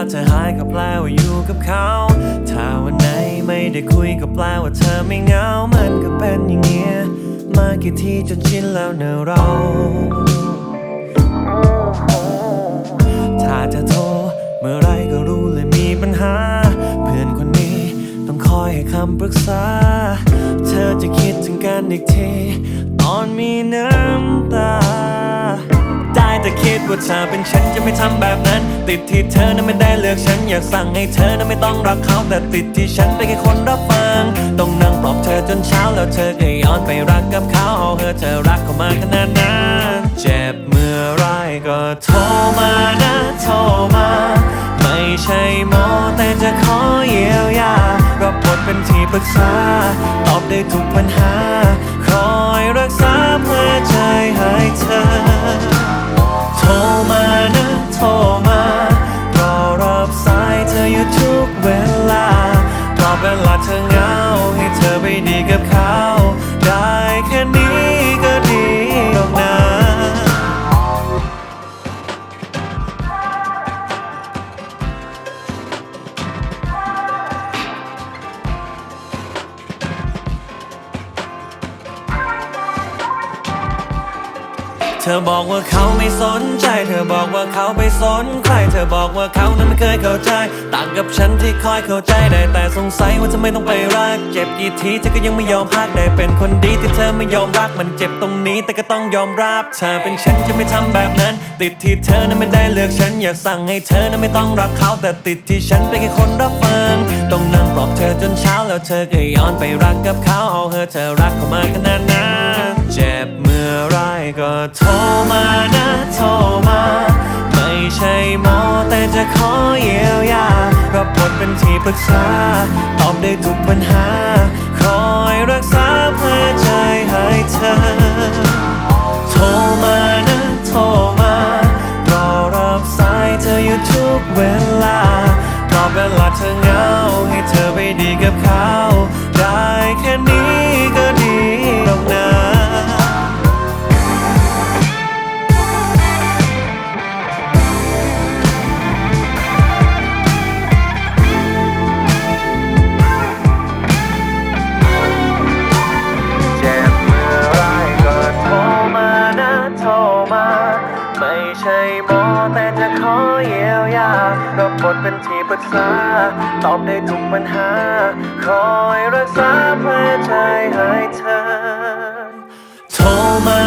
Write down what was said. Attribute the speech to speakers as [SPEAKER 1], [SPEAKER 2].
[SPEAKER 1] แล้วเธอหายก็แปลว่าอยู่กับเขา ถ้าวันไหนไม่ได้คุยก็แปลว่าเธอไม่เหงา มันก็เป็นอย่างเงี้ย มากี่ทีจนชินแล้วเนอะเรา ถ้าเธอโทรเมื่อไรก็รู้เลยมีปัญหา เพื่อนคนนี้ต้องคอยให้คำปรึกษา เธอจะคิดถึงกันอีกที ตอนมีน้ำตา ได้แต่คิดว่าเธอเป็นฉันจะไม่ทำแบบนั้น ติดที่เธอนั้นไม่ได้เลือกฉันอยากสั่งให้เธอนั้นไม่ต้องรักเขาแต่ติดที่ฉันเป็นแค่คนรับฟัง ต้องนั่งปลอบเธอจนเช้าแล้วเธอก็ย้อนไปรักกับเขาเอาเธอเธอรักเขามาขนาดนั้นเจ็บเมื่อไรก็โทรมานะโทรมา ไม่ใช่หมอแต่จะขอเยียวยารับบทเป็นที่ปรึกษา ตอบได้ทุกปัญหา คอยรักษาเพื่อ ออยู่ทุกเวลาปลอบเวลาเธอเหงา ให้เธอไปดีกับเขา ได้แค่นี้ก็ดีหรอกนะเธอบอกว่าเขาไม่สนใจ เธอบอกว่าเขาไปสนใคร เธอบอกว่า ฉันที่คอยเข้าใจได้แต่สงสัยว่าทำไมต้องไปรัก เจ็บกี่ทีเธอก็ยังไม่ยอมพักได้เป็นคนดีที่เธอไม่ยอมรักมันเจ็บตรงนี้แต่ก็ต้องยอมรับเธอเป็นฉันจะไม่ทำแบบนั้น ติดที่เธอนั้นไม่ได้เลือกฉันอยากสั่งให้เธอนั้นไม่ต้องรักเขาแต่ติดที่ฉันเป็นแค่คนรับฟังต้องนั่งปลอบเธอจนเช้าแล้วเธอก็ย้อนไปรักกับเขาเอาเธอเธอรักเขามาขนาดนั้นเจ็บเมื่อไรก็โทรมานะโทรมา รับทเป็นที่ปรึกษา ตอบได้ทุกปัญหา คอยรักษาเพื่อใจให้เธอ โทรมานะโทรมา รอรับสายเธออยู่ทุกเวลาตอบเวลาเธอเหงาให้เธอไปดีกับเขา ใช่หมอแต่จะขอเยียวยารับบทเป็นที่ปรึกษา ตอบได้ทุกปัญหา คอยรักษาเพื่อใจให้เธอโทรมา